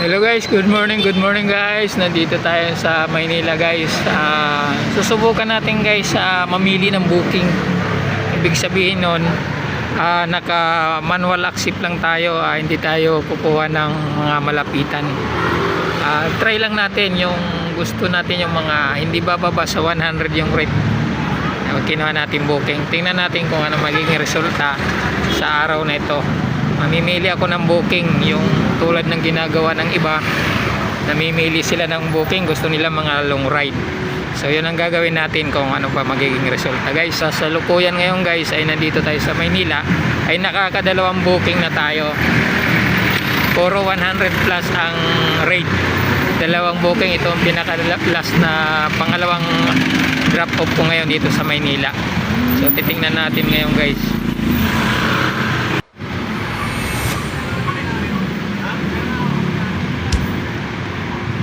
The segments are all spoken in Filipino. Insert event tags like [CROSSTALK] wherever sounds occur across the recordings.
Hello guys, good morning, good morning guys. Nandito tayo sa Maynila guys. Ah, susubukan natin guys sa mamili ng booking. Ibig sabihin nun, ah, naka manual accept lang tayo, ah, hindi tayo kukuha ng mga malapitan. Ah, try lang natin yung gusto natin yung mga hindi bababa sa 100 yung rate. Ah, kinuha natin booking. Tingnan natin kung ano magiging resulta sa araw na ito. Mamimili ako ng booking yung tulad ng ginagawa ng iba. Namimili sila ng booking, gusto nila mga long ride. So yun ang gagawin natin kung ano pa magiging resulta. Guys, sa salukuyan ngayon guys ay nandito tayo sa Maynila ay nakakadalawang booking na tayo. Puro 100 plus ang rate. Dalawang booking ito ang pinaka last na pangalawang drop off ko ngayon dito sa Maynila. So titingnan natin ngayon guys.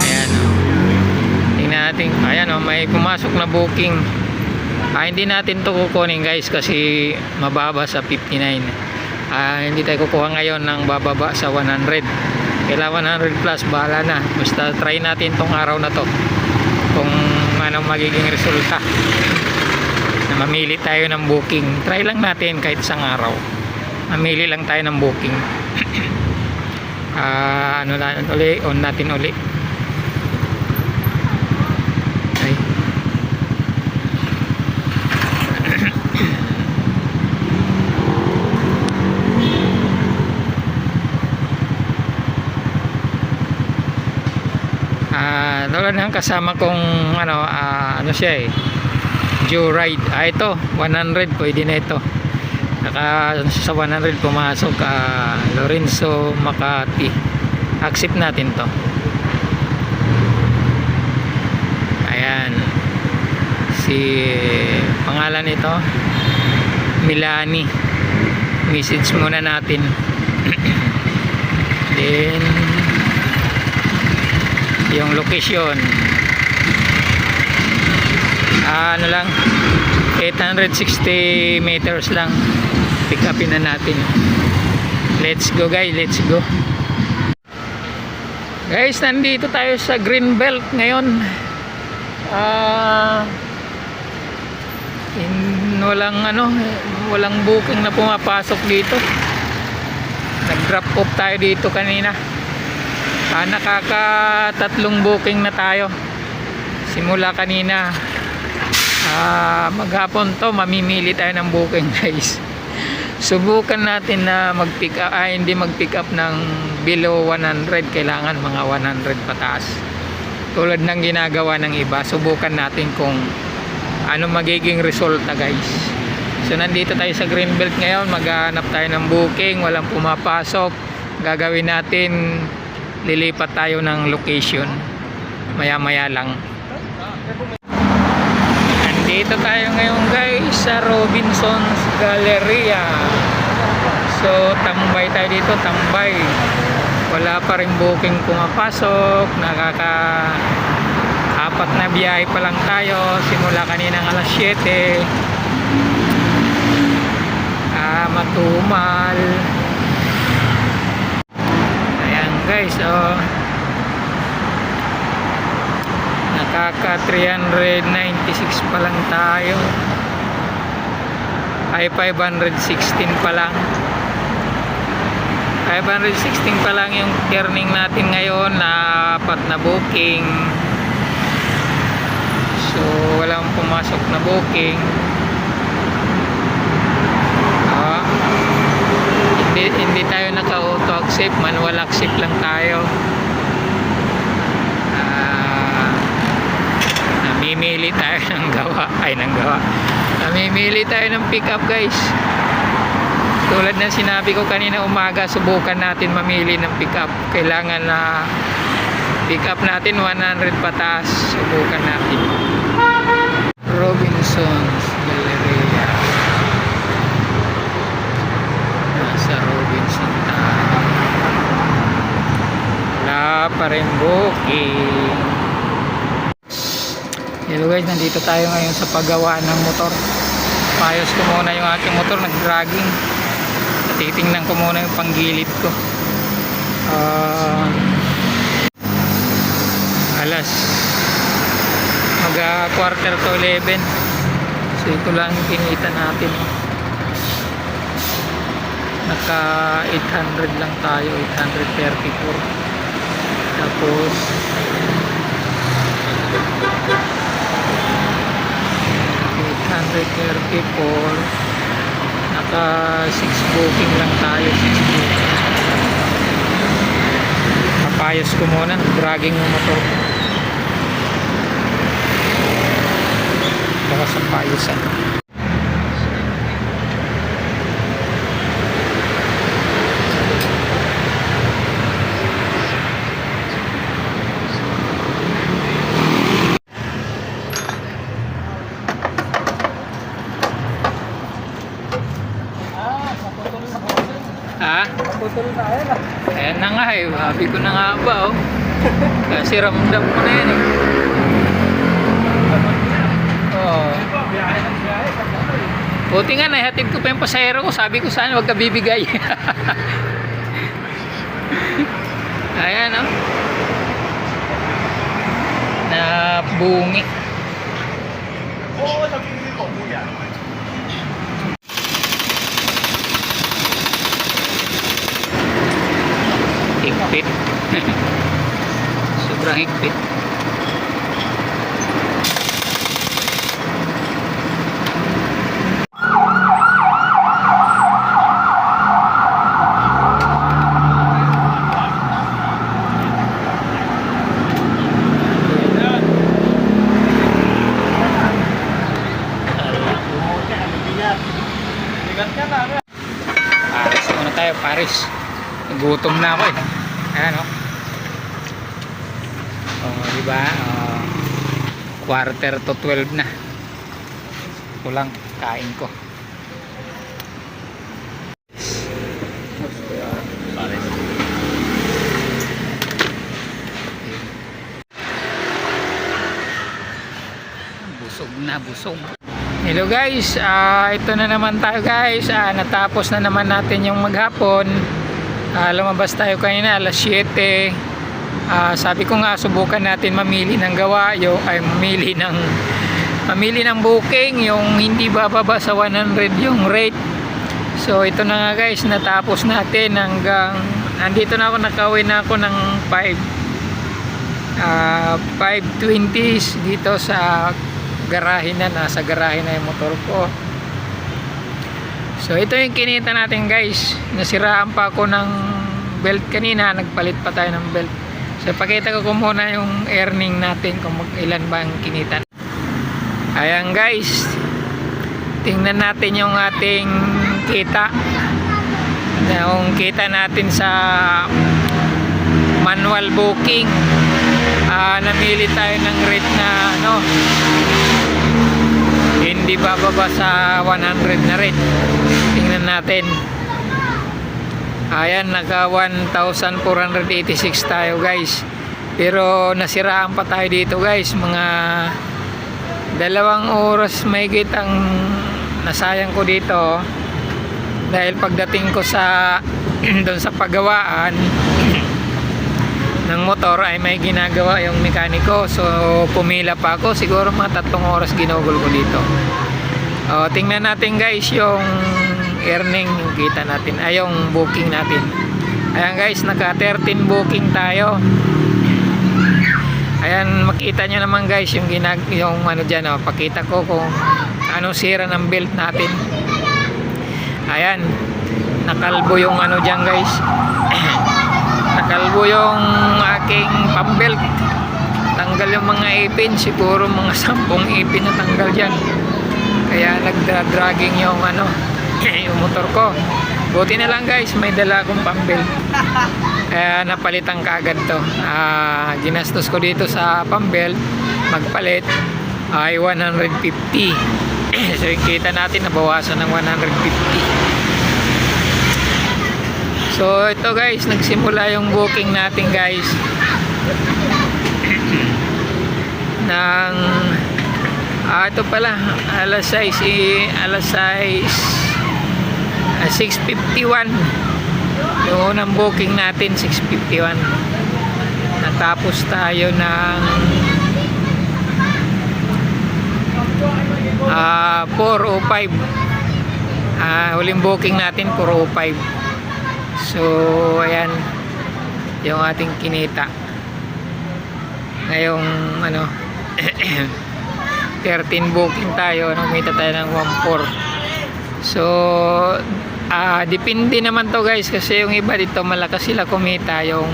Ayan o. Natin. Ayan o, may pumasok na booking. Ah, hindi natin to kukunin guys kasi mababa sa 59. Ah, hindi tayo kukuha ngayon ng bababa sa 100. Kailangan 100 plus, bahala na. Basta try natin tong araw na to. Kung anong magiging resulta. Na mamili tayo ng booking. Try lang natin kahit isang araw. Mamili lang tayo ng booking. [CLEARS THROAT] Ah, ano na uli, on natin uli. Ay. Ah, tulad ng kasama kong ano, ah, ano siya eh. Joyride. Ah, ito, 100 pwede na ito. Naka sa 100 pumasok ah, Lorenzo Makati. Accept natin to. Ayan. Si pangalan nito Milani. Message muna natin. [CLEARS THROAT] Then yung location ah, ano lang 860 meters lang. Pick upin na natin. Let's go guys let's go. Guys nandito tayo sa Greenbelt ngayon. Ah in, walang ano walang booking na pumapasok dito. Nag drop off tayo dito kanina Ah, nakakatatlong booking na tayo. Simula kanina. Ah, maghapon to, mamimili tayo ng booking, [LAUGHS] guys. Subukan natin na mag-pick up, ah, hindi mag-pick up ng below 100, kailangan mga 100 pataas. Tulad ng ginagawa ng iba, subukan natin kung ano magiging resulta, guys. So nandito tayo sa Greenbelt ngayon, maghanap tayo ng booking, walang pumapasok. Gagawin natin lilipat tayo ng location. Maya maya lang. Nandito tayo ngayon guys sa Robinson's Galleria. So tambay tayo dito tambay. Wala pa rin booking pumapasok. Nakaka apat na biyahe pa lang tayo. Simula kaninang alas 7 ah matumal guys, oh. Nakaka 396 pa lang tayo. Ay 516 pa lang. 516 pa lang yung earning natin ngayon na apat na booking. So walang pumasok na booking. Ah hindi, hindi tayo accept manual accept lang tayo. Ah, namimili tayo ng gawa. Ay ng gawa. Namimili tayo ng pick up guys. Tulad ng sinabi ko kanina umaga subukan natin mamili ng pick up kailangan na pick up natin 100 pataas. Subukan natin. Robinson's Galleria nasa Robinson tayo wala pa rin booking hello guys. Nandito tayo ngayon sa paggawaan ng motor. Payos ko muna yung aking motor, nag-dragging. Titingnan ko muna yung panggilid ko. Ah, alas. Mag quarter to 11 so ito lang yung kinita natin. Naka 800 lang tayo. 834 tapos $834 naka 6 booking lang tayo 6 booking. Papayos ko muna dragging yung motor. Ko baka sa payosan ha? Putol na yan ah. Ayan na habi ko na nga ba oh. Kasi ramdam ko na yan eh. Biyahe. Buti nga, nahatid ko pa yung pasahero ko. Sabi ko saan, huwag ka bibigay. [LAUGHS] Ayan, oh. Na bungi. Oo, nabibili ko kuya. Higpit. [LAUGHS] Sobrang higpit. Paris muna tayo, Paris. Gutom na ako eh. Ayan o. Oh, di ba? Oh, quarter to 12 na. Ito lang, kain ko. Busog na, busog. Hello guys, ah, ito na naman tayo guys. Ah, natapos na naman natin yung maghapon. Ah, lumabas tayo kanina alas 7. Ah, sabi ko nga subukan natin mamili ng gawa, yung ay mamili ng mamili ng booking, yung hindi bababa sa 100 yung rate. So ito na nga guys, natapos natin hanggang andito na ako nakauwi na ako ng 5 ah 520s dito sa garahe na nasa garahe na yung motor ko so ito yung kinita natin guys. Nasiraan pa ako ng belt kanina. Nagpalit pa tayo ng belt. So pakita ko, muna yung earning natin kung mag ilan ba ang kinita. Ayan guys. Tingnan natin yung ating kita. Yung kita natin sa manual booking. Ah, namili tayo ng rate na ano bababa sa 100 na rate tingnan natin. Ayan naka 1,486 tayo guys. Pero nasiraan pa tayo dito guys. Mga dalawang oras mahigit ang nasayang ko dito. Dahil pagdating ko sa [CLEARS THROAT] doon sa pagawaan [CLEARS THROAT] ng motor ay may ginagawa yung mekaniko. So pumila pa ako. Siguro mga tatlong oras ginugol ko dito o, tingnan natin guys yung earning yung kita natin. Ay yung booking natin. Ayan guys naka 13 booking tayo. Ayan makita nyo naman guys yung ginag yung ano dyan oh, pakita ko kung anong sira ng belt natin. Ayan nakalbo yung ano dyan guys. [CLEARS THROAT] Nakalbo yung aking pambelt. Tanggal yung mga ipin siguro mga sampung ipin na tanggal dyan kaya nagdragging yung ano [LAUGHS] yung motor ko. Buti na lang guys may dala akong pambelt kaya napalitan kaagad to. Ah, ginastos ko dito sa pambelt magpalit ay 150 [CLEARS THROAT] so kita natin nabawasan ng 150 So ito guys, nagsimula yung booking natin guys. [CLEARS THROAT] Ng ah, ito pala. Alas 6 i- alas 6 ah, 6.51 yung unang booking natin 6.51 natapos tayo ng ah 405 ah huling booking natin 405 so ayan. Yung ating kinita. Ngayong ano [CLEARS THROAT] 13 booking tayo umita tayo ng 1.4 so ah depende naman to guys kasi yung iba dito malakas sila kumita yung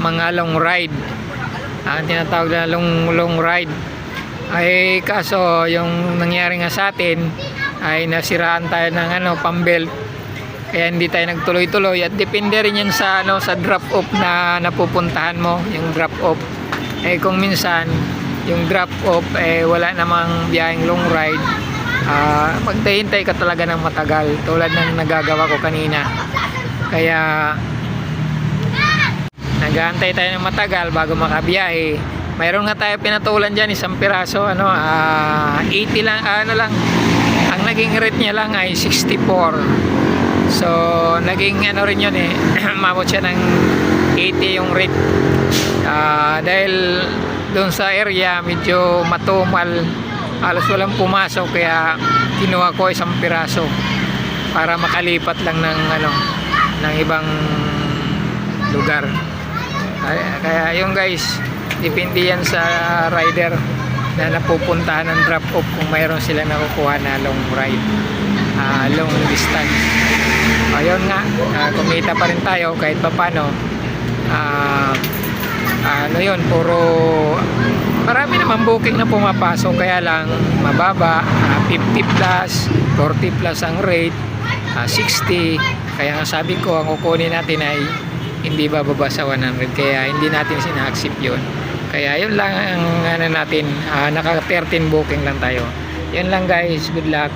mga long ride. Ang tinatawag na long, long ride. Ay kaso yung nangyari nga sa atin ay nasiraan tayo ng ano pambelt. Kaya hindi tayo nagtuloy-tuloy. At depende rin yan sa ano sa drop off na napupuntahan mo yung drop off. Eh kung minsan yung drop off eh wala namang biyaheng long ride. Ah magtahintay ka talaga ng matagal tulad ng nagagawa ko kanina. Kaya nag-aantay tayo ng matagal bago makabiyahe. Mayroon nga tayo pinatulan dyan isang piraso ano ah 80 lang ah, ano lang. Ang naging rate niya lang ay 64 so naging ano rin yun eh [CLEARS THROAT] mabot siya ng 80 yung rate. Ah, dahil doon sa area medyo matumal. Halos walang pumasok kaya kinuha ko isang piraso para makalipat lang ng ano ng ibang lugar. Kaya, kaya yung guys depende yan sa rider na napupuntahan ng drop off kung mayroon sila nakukuha na long ride ah, long distance. Ayun nga ah, kumita pa rin tayo kahit papano. Ah yun. Puro marami naman booking na pumapasok. Kaya lang mababa. Ah, 50 plus 40 plus ang rate. Ah, 60 kaya nga sabi ko ang kukunin natin ay hindi bababa sa 100 kaya hindi natin sina-accept yun. Kaya yun lang ang ano natin. Ah, naka 13 booking lang tayo. Yun lang guys. Good luck